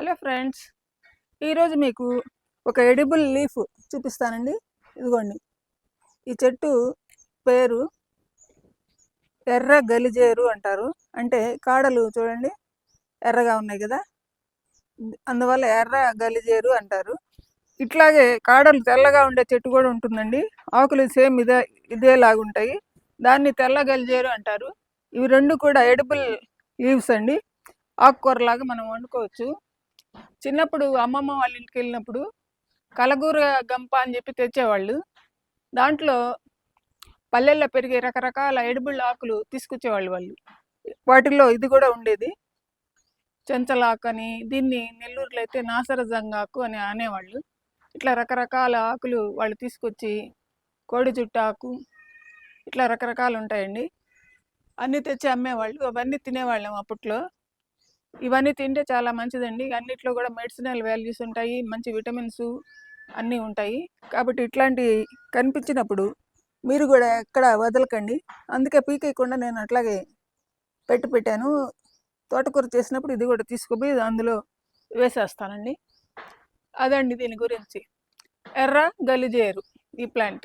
Hello friends ఈరోజు మీకు ఒక ఎడిబుల్ లీఫ్ చూపిస్తానండి. ఇదిగోండి ఈ చెట్టు పేరు ఎర్ర గలిజేరు అంటారు. అంటే కాడలు చూడండి ఎర్రగా ఉన్నాయి కదా? అందువల్ల ఎర్ర గలిజేరు అంటారు. ఇట్లాగే కాడలు తెల్లగా ఉండే చెట్టు కూడా ఉంటుందండి. ఆకులు సేమ్ ఇదే ఇదేలాగుంటాయి దాన్ని తెల్ల గలిజేరు అంటారు. ఇవి రెండు కూడా ఎడిబుల్ లీవ్స్ అండి. ఆకుకూరలాగా మనం వండుకోవచ్చు. చిన్నప్పుడు అమ్మమ్మ వాళ్ళ ఇంటికి వెళ్ళినప్పుడు కలగూర గంప అని చెప్పి తెచ్చేవాళ్ళు. దాంట్లో పల్లెల్లో పెరిగే రకరకాల ఎడిబుల్ ఆకులు తీసుకొచ్చేవాళ్ళు వాళ్ళు. వాటిల్లో ఇది కూడా ఉండేది. చెంచలాకు అని దీన్ని నెల్లూరులో అయితే నాసరజంగాకు అని అనేవాళ్ళు. ఇట్లా రకరకాల ఆకులు వాళ్ళు తీసుకొచ్చి కోడి ఆకు ఇట్లా రకరకాలు ఉంటాయండి. అన్నీ తెచ్చి అమ్మేవాళ్ళు అవన్నీ తినేవాళ్ళం అప్పట్లో. ఇవన్నీ తింటే చాలా మంచిదండి. అన్నిట్లో కూడా మెడిసినల్ వాల్యూస్ ఉంటాయి మంచి విటమిన్స్ అన్నీ ఉంటాయి. కాబట్టి ఇట్లాంటివి కనిపించినప్పుడు మీరు కూడా ఎక్కడ వదలకండి. అందుకే పీకేయకుండా నేను అట్లాగే పెట్టి పెట్టాను. తోటకూర చేసినప్పుడు ఇది కూడా తీసుకుపోయి అందులో వేసేస్తానండి. అదండి దీని గురించి. ఎర్ర గలిజేరు ఈ ప్లాంట్.